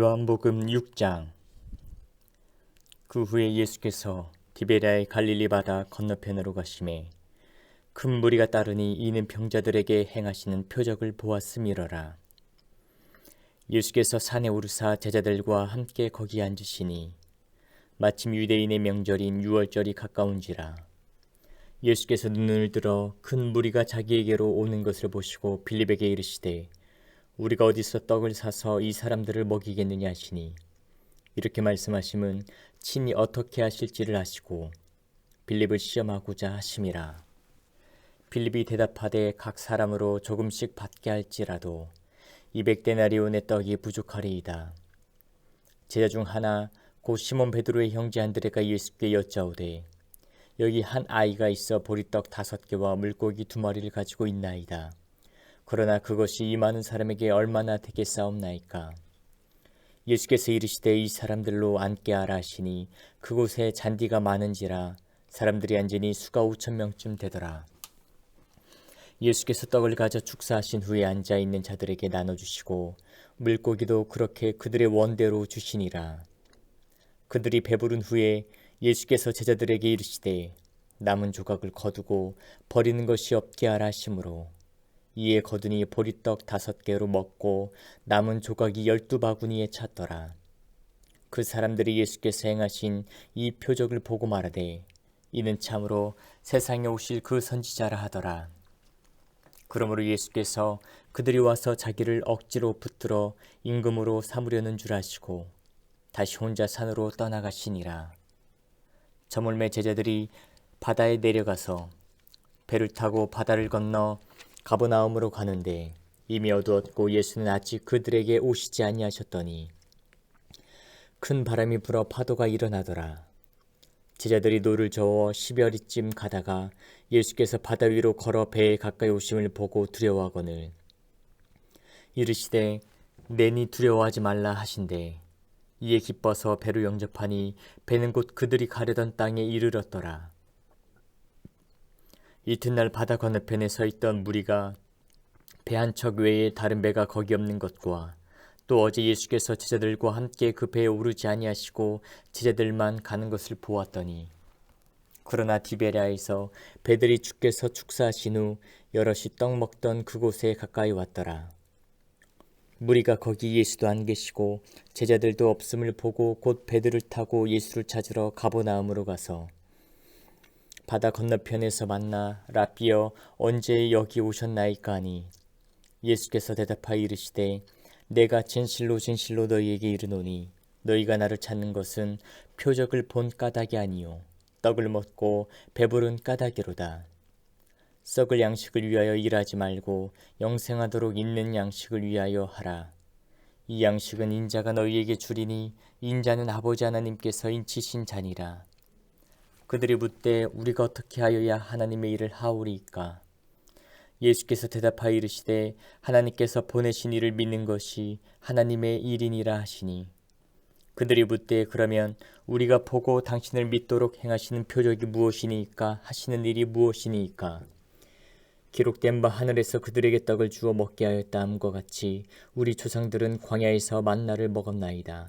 요한복음 6장. 그 후에 예수께서 디베랴의 갈릴리 바다 건너편으로 가심에 큰 무리가 따르니 이는 병자들에게 행하시는 표적을 보았음이러라. 예수께서 산에 오르사 제자들과 함께 거기 앉으시니 마침 유대인의 명절인 유월절이 가까운지라. 예수께서 눈을 들어 큰 무리가 자기에게로 오는 것을 보시고 빌립에게 이르시되 우리가 어디서 떡을 사서 이 사람들을 먹이겠느냐 하시니 이렇게 말씀하심은 친히 어떻게 하실지를 아시고 빌립을 시험하고자 하심이라 빌립이 대답하되 각 사람으로 조금씩 받게 할지라도 이백 데나리온의 떡이 부족하리이다 제자 중 하나 곧 시몬 베드로의 형제 안드레가 예수께 여짜오되 여기 한 아이가 있어 보리떡 다섯 개와 물고기 두 마리를 가지고 있나이다. 그러나 그것이 이 많은 사람에게 얼마나 되겠사옵나이까. 예수께서 이르시되 이 사람들로 앉게 하라 하시니 그곳에 잔디가 많은지라 사람들이 앉으니 수가 오천 명쯤 되더라. 예수께서 떡을 가져 축사하신 후에 앉아 있는 자들에게 나눠 주시고 물고기도 그렇게 그들의 원대로 주시니라. 그들이 배부른 후에 예수께서 제자들에게 이르시되 남은 조각을 거두고 버리는 것이 없게 하라 하심으로 이에 거두니 보리떡 다섯 개로 먹고 남은 조각이 열두 바구니에 찼더라. 그 사람들이 예수께서 행하신 이 표적을 보고 말하되 이는 참으로 세상에 오실 그 선지자라 하더라. 그러므로 예수께서 그들이 와서 자기를 억지로 붙들어 임금으로 삼으려는 줄 아시고 다시 혼자 산으로 떠나가시니라. 저물매 제자들이 바다에 내려가서 배를 타고 바다를 건너 가버나움으로 가는데 이미 어두웠고 예수는 아직 그들에게 오시지 아니하셨더니 큰 바람이 불어 파도가 일어나더라. 제자들이 노를 저어 십여리쯤 가다가 예수께서 바다 위로 걸어 배에 가까이 오심을 보고 두려워하거늘 이르시되 내니 두려워하지 말라 하신대 이에 기뻐서 배로 영접하니 배는 곧 그들이 가려던 땅에 이르렀더라. 이튿날 바다 건너편에 서 있던 무리가 배 한 척 외에 다른 배가 거기 없는 것과 또 어제 예수께서 제자들과 함께 그 배에 오르지 아니하시고 제자들만 가는 것을 보았더니 그러나 디베랴에서 배들이 주께서 축사하신 후 여럿이 떡 먹던 그곳에 가까이 왔더라. 무리가 거기 예수도 안 계시고 제자들도 없음을 보고 곧 배들을 타고 예수를 찾으러 가보나움으로 가서 바다 건너편에서 만나 라비어 언제 여기 오셨나이까 하니 예수께서 대답하여 이르시되 내가 진실로 진실로 너희에게 이르노니 너희가 나를 찾는 것은 표적을 본 까닭이 아니요 떡을 먹고 배부른 까닭이로다 썩을 양식을 위하여 일하지 말고 영생하도록 있는 양식을 위하여 하라. 이 양식은 인자가 너희에게 주리니 인자는 아버지 하나님께서 인치신 자니라. 그들이 묻되 우리가 어떻게 하여야 하나님의 일을 하오리이까? 예수께서 대답하여 이르시되 하나님께서 보내신 이를 믿는 것이 하나님의 일이니라 하시니 그들이 묻되 그러면 우리가 보고 당신을 믿도록 행하시는 표적이 무엇이니까 하시는 일이 무엇이니까? 기록된 바 하늘에서 그들에게 떡을 주어 먹게 하였다 함과 같이 우리 조상들은 광야에서 만나를 먹었나이다.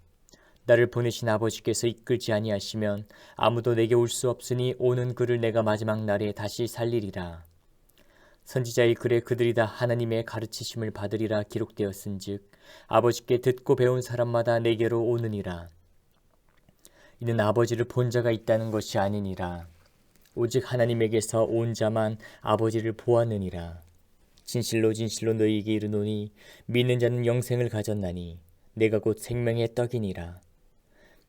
나를 보내신 아버지께서 이끌지 아니하시면 아무도 내게 올 수 없으니 오는 그를 내가 마지막 날에 다시 살리리라. 선지자의 글에 그들이 다 하나님의 가르치심을 받으리라 기록되었은즉 아버지께 듣고 배운 사람마다 내게로 오느니라. 이는 아버지를 본 자가 있다는 것이 아니니라. 오직 하나님에게서 온 자만 아버지를 보았느니라. 진실로 진실로 너희에게 이르노니 믿는 자는 영생을 가졌나니 내가 곧 생명의 떡이니라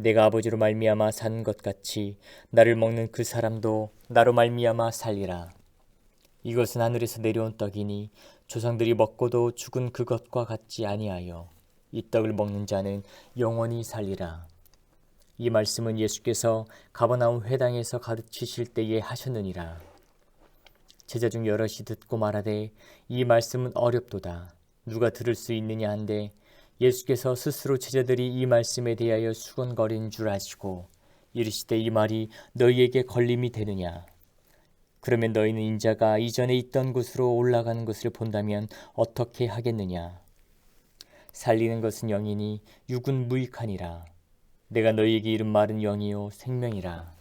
내가 아버지로 말미암아 산 것 같이 나를 먹는 그 사람도 나로 말미암아 살리라. 이것은 하늘에서 내려온 떡이니 조상들이 먹고도 죽은 그것과 같지 아니하여 이 떡을 먹는 자는 영원히 살리라. 이 말씀은 예수께서 가버나움 회당에서 가르치실 때에 하셨느니라. 제자 중 여럿이 듣고 말하되 이 말씀은 어렵도다. 누가 들을 수 있느냐 한데 예수께서 스스로 제자들이 이 말씀에 대하여 수건거린 줄 아시고 이르시되 이 말이 너희에게 걸림이 되느냐? 그러면 너희는 인자가 이전에 있던 곳으로 올라가는 것을 본다면 어떻게 하겠느냐? 살리는 것은 영이니 육은 무익하니라. 내가 너희에게 이른 말은 영이요 생명이라.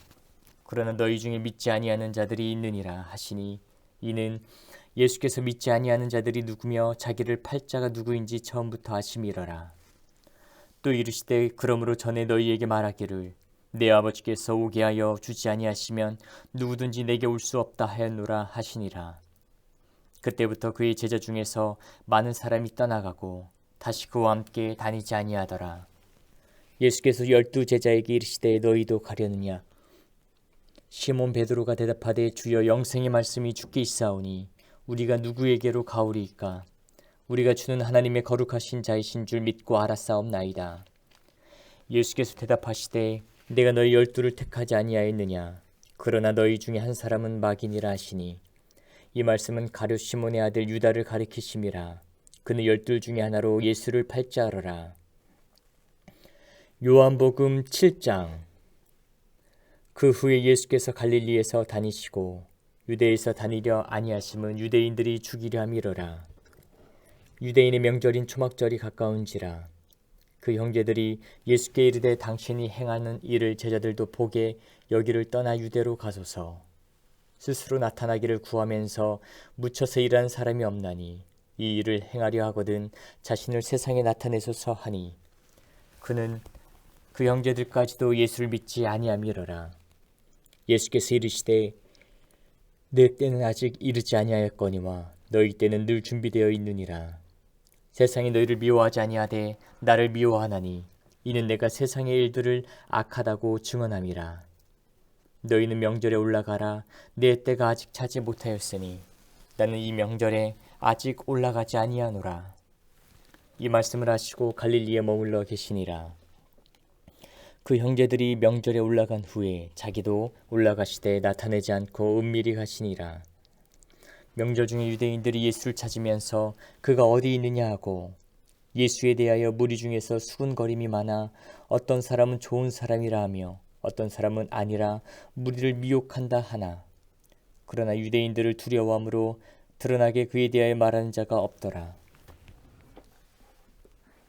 그러나 너희 중에 믿지 아니하는 자들이 있느니라 하시니 이는 예수께서 믿지 아니하는 자들이 누구며 자기를 팔자가 누구인지 처음부터 아심이러라. 또 이르시되 그러므로 전에 너희에게 말하기를 내 아버지께서 오게 하여 주지 아니하시면 누구든지 내게 올 수 없다 하였노라 하시니라. 그때부터 그의 제자 중에서 많은 사람이 떠나가고 다시 그와 함께 다니지 아니하더라. 예수께서 열두 제자에게 이르시되 너희도 가려느냐? 시몬 베드로가 대답하되 주여 영생의 말씀이 주께 있사오니 우리가 누구에게로 가오리이까? 우리가 주는 하나님의 거룩하신 자이신 줄 믿고 알았사옵나이다. 예수께서 대답하시되 내가 너희 열두를 택하지 아니하였느냐? 그러나 너희 중에 한 사람은 마귀니라 하시니 이 말씀은 가룟 시몬의 아들 유다를 가리키심이라. 그는 열둘 중에 하나로 예수를 팔자 하러라. 요한복음 7장 그 후에 예수께서 갈릴리에서 다니시고 유대에서 다니려 아니하심은 유대인들이 죽이려 함이러라. 유대인의 명절인 초막절이 가까운지라. 그 형제들이 예수께 이르되 당신이 행하는 일을 제자들도 보게 여기를 떠나 유대로 가소서. 스스로 나타나기를 구하면서 묻혀서 일하는 사람이 없나니 이 일을 행하려 하거든 자신을 세상에 나타내소서 하니 그는 그 형제들까지도 예수를 믿지 아니함이러라. 예수께서 이르시되 내 때는 아직 이르지 아니하였거니와 너희 때는 늘 준비되어 있느니라. 세상이 너희를 미워하지 아니하되 나를 미워하나니 이는 내가 세상의 일들을 악하다고 증언함이라. 너희는 명절에 올라가라 내 때가 아직 차지 못하였으니 나는 이 명절에 아직 올라가지 아니하노라. 이 말씀을 하시고 갈릴리에 머물러 계시니라. 그 형제들이 명절에 올라간 후에 자기도 올라가시되 나타내지 않고 은밀히 가시니라. 명절 중에 유대인들이 예수를 찾으면서 그가 어디 있느냐 하고 예수에 대하여 무리 중에서 수군거림이 많아 어떤 사람은 좋은 사람이라 하며 어떤 사람은 아니라 무리를 미혹한다 하나 그러나 유대인들을 두려워함으로 드러나게 그에 대하여 말하는 자가 없더라.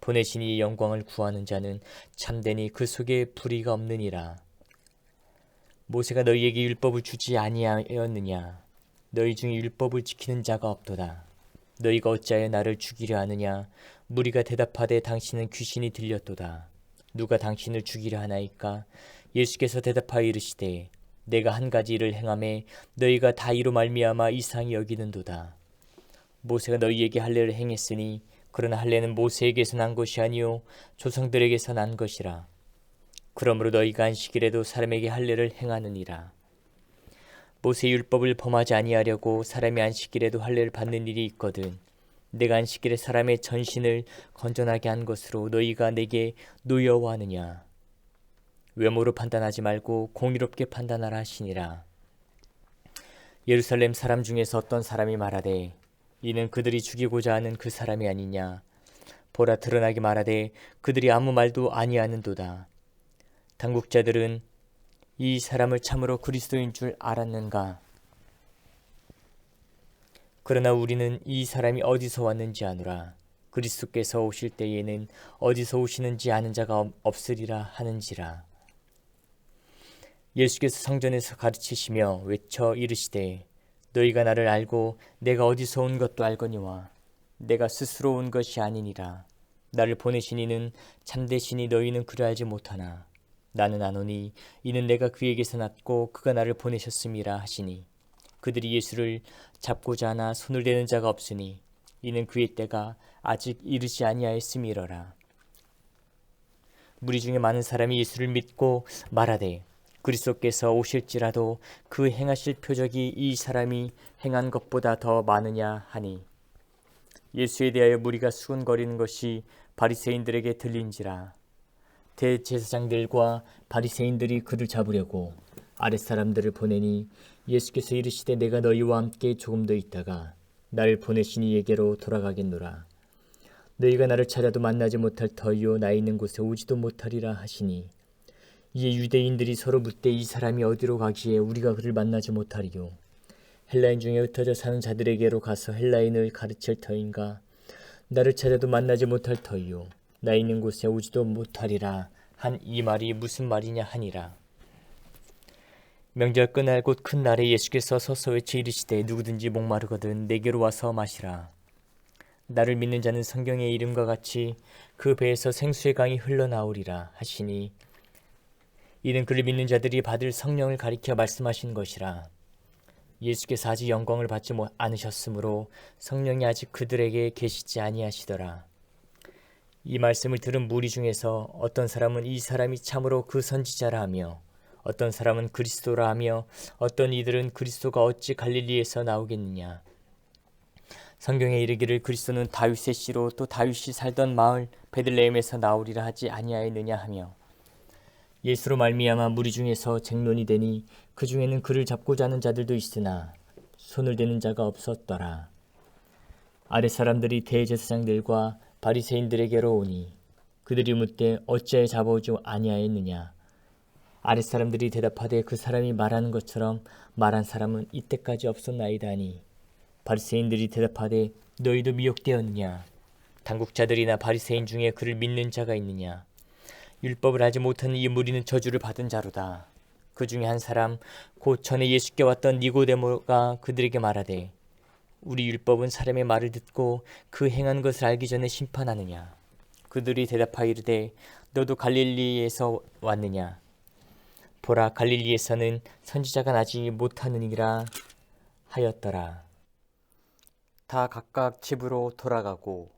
보내신 이 영광을 구하는 자는 참되니 그 속에 불의가 없느니라. 모세가 너희에게 율법을 주지 아니하였느냐? 너희 중에 율법을 지키는 자가 없도다. 너희가 어찌하여 나를 죽이려 하느냐? 무리가 대답하되 당신은 귀신이 들렸도다. 누가 당신을 죽이려 하나이까? 예수께서 대답하여 이르시되 내가 한 가지 일을 행함에 너희가 다 이로 말미암아 이상히 여기는도다. 모세가 너희에게 할례를 행했으니 그러나 할례는 모세에게서 난 것이 아니요 조상들에게서 난 것이라. 그러므로 너희가 안식일에도 사람에게 할례를 행하느니라. 모세 율법을 범하지 아니하려고 사람이 안식일에도 할례를 받는 일이 있거든. 내가 안식일에 사람의 전신을 건전하게 한 것으로 너희가 내게 노여워하느냐. 외모로 판단하지 말고 공의롭게 판단하라 하시니라. 예루살렘 사람 중에서 어떤 사람이 말하되 이는 그들이 죽이고자 하는 그 사람이 아니냐. 보라 드러나게 말하되 그들이 아무 말도 아니하는도다. 당국자들은 이 사람을 참으로 그리스도인 줄 알았는가? 그러나 우리는 이 사람이 어디서 왔는지 아노라. 그리스도께서 오실 때에는 어디서 오시는지 아는 자가 없으리라 하는지라. 예수께서 성전에서 가르치시며 외쳐 이르시되 너희가 나를 알고 내가 어디서 온 것도 알거니와 내가 스스로 온 것이 아니니라. 나를 보내신 이는 참되시니 너희는 그를 알지 못하나 나는 아노니 이는 내가 그에게서 났고 그가 나를 보내셨음이라 하시니 그들이 예수를 잡고자 하나 손을 대는 자가 없으니 이는 그의 때가 아직 이르지 아니하였음이러라. 무리 중에 많은 사람이 예수를 믿고 말하되 그리스도께서 오실지라도 그 행하실 표적이 이 사람이 행한 것보다 더 많으냐 하니. 예수에 대하여 무리가 수군거리는 것이 바리새인들에게 들린지라. 대제사장들과 바리새인들이 그를 잡으려고 아랫사람들을 보내니 예수께서 이르시되 내가 너희와 함께 조금 더 있다가 나를 보내신 이에게로 돌아가겠노라. 너희가 나를 찾아도 만나지 못할 터이요 나 있는 곳에 오지도 못하리라 하시니 이에 유대인들이 서로 묻되 이 사람이 어디로 가기에 우리가 그를 만나지 못하리요. 헬라인 중에 흩어져 사는 자들에게로 가서 헬라인을 가르칠 터인가. 나를 찾아도 만나지 못할 터이요. 나 있는 곳에 오지도 못하리라. 한 이 말이 무슨 말이냐 하니라. 명절 끝날 곧 큰 날에 예수께서 서서 외쳐 이르시되 누구든지 목마르거든 내게로 와서 마시라. 나를 믿는 자는 성경의 이름과 같이 그 배에서 생수의 강이 흘러나오리라 하시니 이는 그를 믿는 자들이 받을 성령을 가리켜 말씀하신 것이라. 예수께서 아직 영광을 받지 않으셨으므로 성령이 아직 그들에게 계시지 아니하시더라. 이 말씀을 들은 무리 중에서 어떤 사람은 이 사람이 참으로 그 선지자라 하며 어떤 사람은 그리스도라 하며 어떤 이들은 그리스도가 어찌 갈릴리에서 나오겠느냐. 성경에 이르기를 그리스도는 다윗의 씨로 또 다윗이 살던 마을 베들레헴에서 나오리라 하지 아니하였느냐 하며 예수로 말미암아 무리 중에서 쟁론이 되니 그 중에는 그를 잡고자 하는 자들도 있으나 손을 대는 자가 없었더라. 아래 사람들이 대제사장들과 바리새인들에게로 오니 그들이 묻되 어찌하여 잡아오지 아니하였느냐. 아래 사람들이 대답하되 그 사람이 말하는 것처럼 말한 사람은 이때까지 없었나이다니. 바리새인들이 대답하되 너희도 미혹되었느냐. 당국자들이나 바리새인 중에 그를 믿는 자가 있느냐. 율법을 알지 못하는 이 무리는 저주를 받은 자로다. 그 중에 한 사람 곧 전에 예수께 왔던 니고데모가 그들에게 말하되 우리 율법은 사람의 말을 듣고 그 행한 것을 알기 전에 심판하느냐. 그들이 대답하여 이르되 너도 갈릴리에서 왔느냐. 보라 갈릴리에서는 선지자가 나지 못하느니라 하였더라. 다 각각 집으로 돌아가고